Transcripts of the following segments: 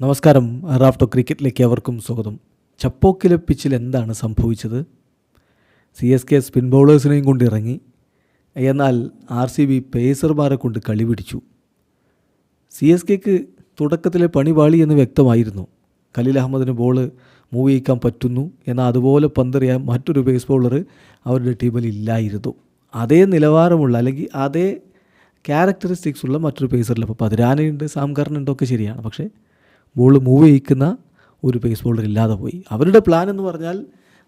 നമസ്കാരം. റാഫ്റ്റോ ക്രിക്കറ്റിലേക്ക് അവർക്കും സ്വാഗതം. ചപ്പോക്കിലെ പിച്ചിൽ എന്താണ് സംഭവിച്ചത്? സി എസ് കെ സ്പിൻ ബൗളേഴ്സിനെയും കൊണ്ട് ഇറങ്ങി. എന്നാൽ ആർ സി ബി പേസർമാരെ കൊണ്ട് കളി പിടിച്ചു സി എസ് കെക്ക് തുടക്കത്തിലെ പണി പാളി എന്ന് വ്യക്തമായിരുന്നു. ഖലീൽ അഹമ്മദിന് ബോൾ മൂവ് ചെയ്യിക്കാൻ പറ്റുന്നു എന്നാൽ അതുപോലെ പന്തെറിയാൻ മറ്റൊരു പേസ് ബൗളർ അവരുടെ ടീമിൽ ഇല്ലായിരുന്നു. അതേ നിലവാരമുള്ള അല്ലെങ്കിൽ അതേ ക്യാരക്ടറിസ്റ്റിക്സ് ഉള്ള മറ്റൊരു പേസറിൽ അപ്പോൾ പതിരാനയുണ്ട് സാംകറിനുണ്ട് ഒക്കെ ശരിയാണ്. പക്ഷേ ബോൾ മൂവ് ചെയ്യിക്കുന്ന ഒരു പേസ് ബോളർ ഇല്ലാതെ പോയി. അവരുടെ പ്ലാൻ എന്ന് പറഞ്ഞാൽ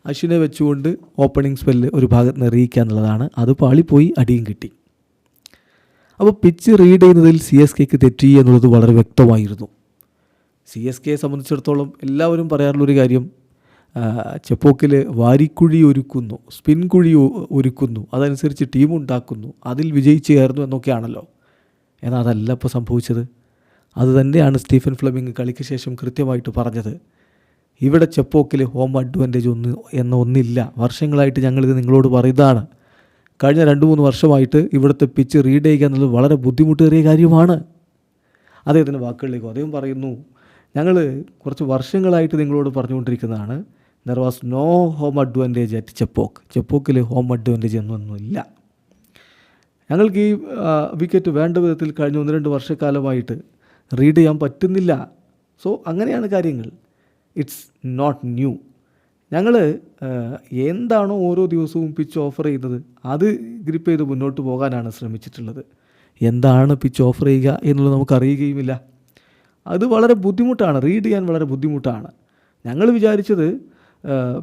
അശ്വിനെ വെച്ചുകൊണ്ട് ഓപ്പണിംഗ് സ്പെല്ല് ഒരു ഭാഗത്ത് നിന്ന് എറിയിക്കുക എന്നുള്ളതാണ്. അത് പാളിപ്പോയി അടിയും കിട്ടി. അപ്പോൾ പിച്ച് റീഡ് ചെയ്യുന്നതിൽ സി എസ് കെക്ക് തെറ്റി എന്നുള്ളത് വളരെ വ്യക്തമായിരുന്നു. സി എസ് കെയെ സംബന്ധിച്ചിടത്തോളം എല്ലാവരും പറയാറുള്ളൊരു കാര്യം ചെപ്പോക്കിൽ വാരിക്കുഴി ഒരുക്കുന്നു സ്പിൻ കുഴി ഒരുക്കുന്നു അതനുസരിച്ച് ടീം ഉണ്ടാക്കുന്നു അതിൽ വിജയിച്ചു കയറുന്നു എന്നൊക്കെയാണല്ലോ. എന്നാൽ അതല്ല ഇപ്പോൾ സംഭവിച്ചത്. അത് തന്നെയാണ് സ്റ്റീഫൻ ഫ്ലെമിംഗ് കളിക്ക് ശേഷം കൃത്യമായിട്ട് പറഞ്ഞത്. ഇവിടെ ചെപ്പോക്കിൽ ഹോം അഡ്വാന്റേജ് ഒന്ന് എന്ന ഒന്നില്ല. വർഷങ്ങളായിട്ട് ഞങ്ങളിത് നിങ്ങളോട് പറയുന്നതാണ്. കഴിഞ്ഞ രണ്ട് മൂന്ന് വർഷമായിട്ട് ഇവിടുത്തെ പിച്ച് റീഡ് ചെയ്യുക എന്നുള്ളത് വളരെ ബുദ്ധിമുട്ടേറിയ കാര്യമാണ്. അദ്ദേഹത്തിന്റെ വാക്കുകളിലേക്ക് അദ്ദേഹം പറയുന്നു ഞങ്ങൾ കുറച്ച് വർഷങ്ങളായിട്ട് നിങ്ങളോട് പറഞ്ഞുകൊണ്ടിരിക്കുന്നതാണ്. There was no home advantage at Chepauk ചെപ്പോക്കിൽ home advantage എന്നൊന്നുമില്ല. ഞങ്ങൾക്ക് ഈ വിക്കറ്റ് വേണ്ട വിധത്തിൽ കഴിഞ്ഞ ഒന്ന് രണ്ട് വർഷക്കാലമായിട്ട് റീഡ് ചെയ്യാൻ പറ്റുന്നില്ല. സോ അങ്ങനെയാണ് കാര്യങ്ങൾ. ഇറ്റ്സ് നോട്ട് ന്യൂ ഞങ്ങൾ എന്താണോ ഓരോ ദിവസവും പിച്ച് ഓഫർ ചെയ്യുന്നത് അത് ഗ്രിപ്പ് ചെയ്ത് മുന്നോട്ട് പോകാനാണ് ശ്രമിച്ചിട്ടുള്ളത്. എന്താണ് പിച്ച് ഓഫർ ചെയ്യുക എന്നുള്ളത് നമുക്ക് അറിയുകയുമില്ല. അത് വളരെ ബുദ്ധിമുട്ടാണ്. റീഡ് ചെയ്യാൻ വളരെ ബുദ്ധിമുട്ടാണ്. ഞങ്ങൾ വിചാരിച്ചത്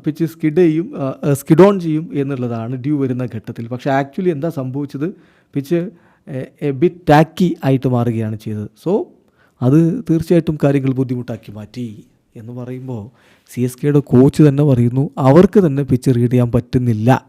പിച്ച് സ്കിഡ് ചെയ്യും സ്കിഡ് ഓൺ ചെയ്യും എന്നുള്ളതാണ് ഡ്യൂ വരുന്ന ഘട്ടത്തിൽ. പക്ഷേ ആക്ച്വലി എന്താ സംഭവിച്ചത്? പിച്ച് എ ബിറ്റ് ടാക്കി ആയിട്ട് മാറുകയാണ് ചെയ്തത്. സോ അത് തീർച്ചയായിട്ടും കാര്യങ്ങൾ ബുദ്ധിമുട്ടാക്കി മാറ്റി എന്ന് പറയുമ്പോൾ സി എസ് കെയുടെ കോച്ച് തന്നെ പറയുന്നു അവർക്ക് തന്നെ പിച്ച് റീഡ് ചെയ്യാൻ പറ്റുന്നില്ല.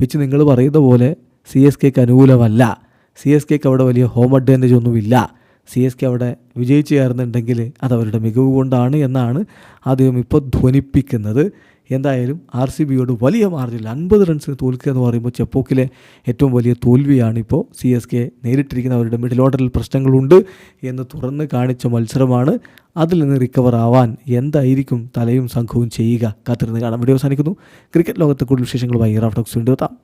പിച്ച് നിങ്ങൾ പറയുന്ന പോലെ സി എസ് കെക്ക് അനുകൂലമല്ല. സി എസ് കെക്ക് അവിടെ വലിയ ഹോം അഡ്വാന്റേജ് ഒന്നുമില്ല. സി എസ് കെ അവിടെ വിജയിച്ചു കയറുന്നുണ്ടെങ്കിൽ അത് അവരുടെ മികവ് കൊണ്ടാണ് എന്നാണ് അദ്ദേഹം ഇപ്പോൾ ധ്വനിപ്പിക്കുന്നത്. എന്തായാലും ആർ സി ബിയോട് വലിയ മാർജിനിൽ അൻപത് റൺസിന് തോൽക്കുക എന്ന് പറയുമ്പോൾ ചെപ്പോക്കിലെ ഏറ്റവും വലിയ തോൽവിയാണിപ്പോൾ സി എസ് കെ നേരിട്ടിരിക്കുന്ന അവരുടെ മിഡിൽ ഓർഡറിൽ പ്രശ്നങ്ങളുണ്ട് എന്ന് തുറന്ന് കാണിച്ച മത്സരമാണ്. അതിൽ നിന്ന് റിക്കവർ ആവാൻ എന്തായിരിക്കും തലയും സംഘവും ചെയ്യുക? കാത്തിരുന്ന് കാണാം. വീഡിയോ അവസാനിക്കുന്നു. ക്രിക്കറ്റ് ലോകത്തെ കൂടുതൽ വിശേഷങ്ങളുമായി റാഫ്റ്റോക്സ് വീണ്ടും എത്താം.